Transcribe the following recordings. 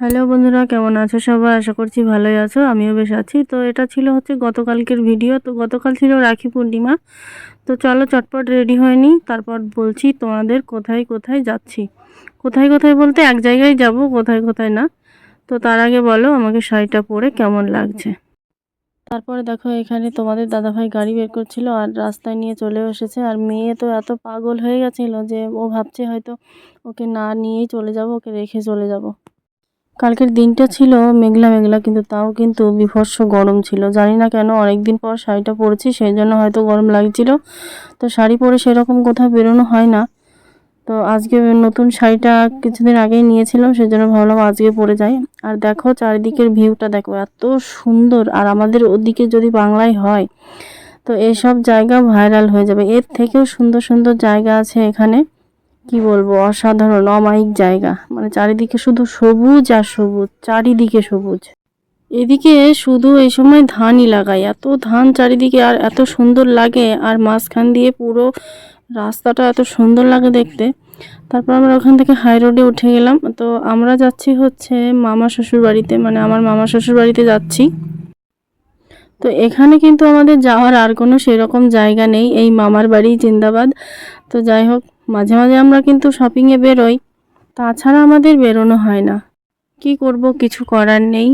Hello বন্ধুরা, কেমন আছো সবাই? আশা করছি ভালোই আছো, আমিও বেশ আছি। তো এটা ছিল হচ্ছে গতকালকের ভিডিও। তো গতকাল ছিল রাখি পূর্ণিমা। তো চলো চটপট রেডি হয়নি তারপর বলছি তোমাদের কোথায় কোথায় যাচ্ছি। কোথায় কোথায় বলতে এক জায়গায় যাব, কোথায় কোথায় না। তো তার আগে বলো আমাকে শাড়িটা পরে কেমন লাগছে। তারপরে দেখো এখানে তোমাদের দাদাভাই গাড়ি বের করছিল আর রাস্তায় নিয়ে চলে এসেছে। আর মেয়ে তো এত পাগল হয়ে গেছিল যে ও ভাবছে হয়তো ওকে না নিয়েই চলে যাব, ওকে রেখে চলে যাব। কালকের দিনটা ছিল মেঘলা মেঘলা, কিন্তু তাও কিন্তু বিভৎস গরম ছিল। জানি না কেন অনেক দিন পর শাড়িটা পরেছি, সেই জন্য হয়তো গরম লাগছিল। তো শাড়ি পরে সেরকম কোথাও বেরোনো হয় না। তো আজকে নতুন শাড়িটা কিছুদিন আগেই নিয়েছিলাম, সেই জন্য ভাবলাম আজকে পরে যাই। আর দেখো চারিদিকের ভিউটা দেখো, এত সুন্দর। আর আমাদের ওদিকে যদি বাংলায় হয়, তো এসব জায়গা ভাইরাল হয়ে যাবে। এর থেকেও সুন্দর সুন্দর জায়গা আছে এখানে। কি বলব, অসাধারণ, অমায়িক জায়গা। মানে চারিদিকে শুধু সবুজ আর সবুজ, চারিদিকে সবুজ। এদিকে শুধু এই সময় ধানই লাগাই, এত ধান চারিদিকে আর এত সুন্দর লাগে, আর মাঝখান দিয়ে পুরো রাস্তাটা এত সুন্দর লাগে দেখতে। তারপর আমরা ওখান থেকে হাই রোডে উঠে গেলাম। তো আমরা যাচ্ছি হচ্ছে মামা শ্বশুর বাড়িতে মানে আমার মামা শ্বশুর বাড়িতে যাচ্ছি। তো এখানে কিন্তু আমাদের যাওয়ার আর কোনো সেরকম জায়গা নেই, এই মামার বাড়ি জিন্দাবাদ। তো যাই হোক মাঝে মাঝে আমরা কিন্তু শপিংয়ে বেরোই, তাছাড়া আমাদের বেরোনো হয় না। কি করব, কিছু করার নেই।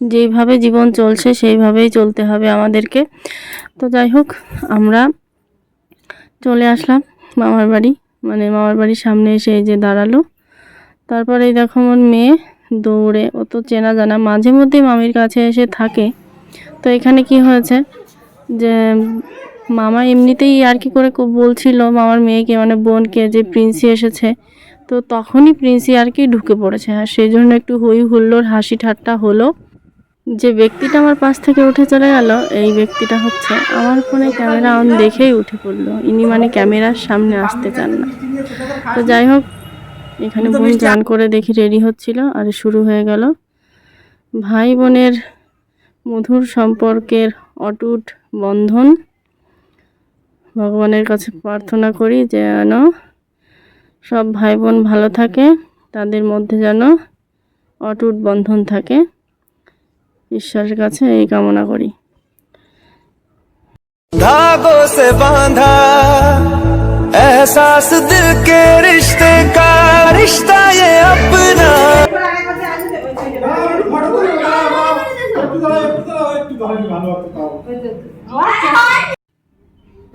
যেইভাবে জীবন চলছে, সেইভাবেই চলতে হবে আমাদেরকে। তো যাই হোক, আমরা চলে আসলাম মামার বাড়ি। মানে মামার বাড়ির সামনে এসে এই যে দাঁড়াল। তারপরে এই দেখো আমার মেয়ে দৌড়ে, ও তো চেনা জানা মাঝে মধ্যেই মামির কাছে এসে থাকে। তো এখানে কি হয়েছে যে মামা এমনিতেই আর কি করে বলছিল মামার মেয়েকে মানে বোনকে যে প্রিন্সি এসেছে। তো তখনই প্রিন্সি আর কি ঢুকে পড়েছে। আর সেই জন্য একটু হই হুল্লোড় হাসি ঠাট্টা হলো। যে ব্যক্তিটা আমার পাশ থেকে উঠে চলে গেল এই ব্যক্তিটা হচ্ছে আমার ফোনে ক্যামেরা অন দেখেই উঠে পড়ল। ইনি মানে ক্যামেরার সামনে আসতে চান না। তো যাই হোক এখানে বোন চান করে দেখি রেডি হচ্ছিল আর শুরু হয়ে গেল। ভাই বোনের মধুর সম্পর্কের অটুট বন্ধন। ভগবানের কাছে প্রার্থনা করি যেন সব ভাই বোন ভালো থাকে তাদের মধ্যে যেন অটুট বন্ধন থাকে ঈশ্বরের কাছে এই কামনা করি धागों से बांधा एहसास दिल के रिश्ते का रिश्ता ये अपना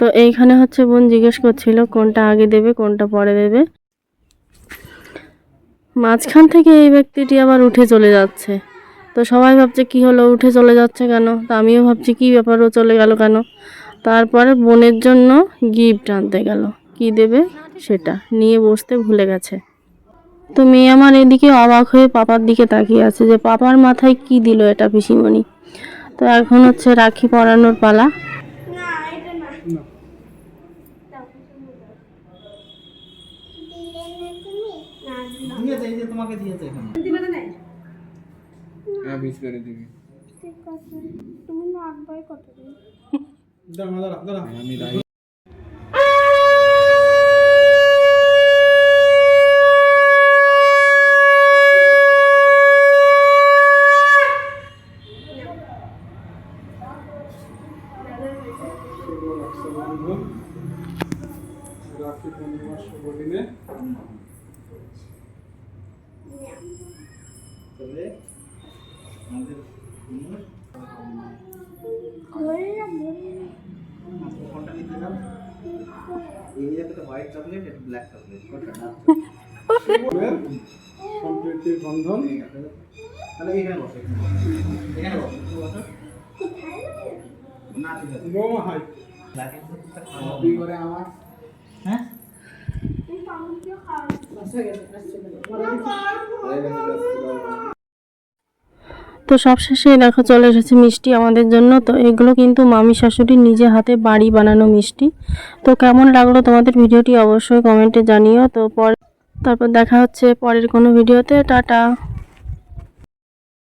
তো এইখানে হচ্ছে বোন জিজ্ঞেস করছিল কোনটা আগে দেবে, কোনটা পরে দেবে। মাঝখান থেকে এই ব্যক্তিটি আবার উঠে চলে যাচ্ছে। তো সবাই ভাবছে, কি হলো? উঠে চলে যাচ্ছে কেন? তো আমিও ভাবছি, কি ব্যাপার? ও চলে গেল কেন? তারপরে বোনের জন্য গিফট আনতে গেল। কি দেবে? সেটা। নিয়ে বসতে ভুলে গেছে। তো মেয়ে আমার এদিকে অবাক হয়ে পাপার দিকে তাকিয়ে আছে যে, পাপার মাথায় কি দিল এটা পিসিমণি? তো এখন হচ্ছে রাখি পরানোর পালা। দিয়েছে এই যে তোমাকে দিয়েছে এখানে। হ্যাঁ বিশ করে দিবি। ঠিক আছে তুমি দাঁড়া দাঁড়া দাঁড়া। আমি রাই রাখি পূর্ণিমার শুভ দিনে। তবে আমাদের কোনটা নিতে চাও এই একটা হোয়াইট চকলেট ব্ল্যাক চকলেট কোনটা? সম্প্রীতির বন্ধন তাহলে এখানে বসো এখানে বসো। এখানে বসো না ঠিক আছে। বৌমা হাই। কপি করে আমার। হ্যাঁ? তো সবশেষে দেখো চলে এসেছে মিষ্টি আমাদের জন্য। তো এগুলো কিন্তু মামি শাশুড়ি নিজে হাতে বাড়ি বানানো মিষ্টি। তো কেমন লাগল তোমাদের ভিডিওটি অবশ্যই কমেন্টে জানিও। তো পরে তারপর দেখা হচ্ছে পরের কোনো ভিডিওতে। টাটা।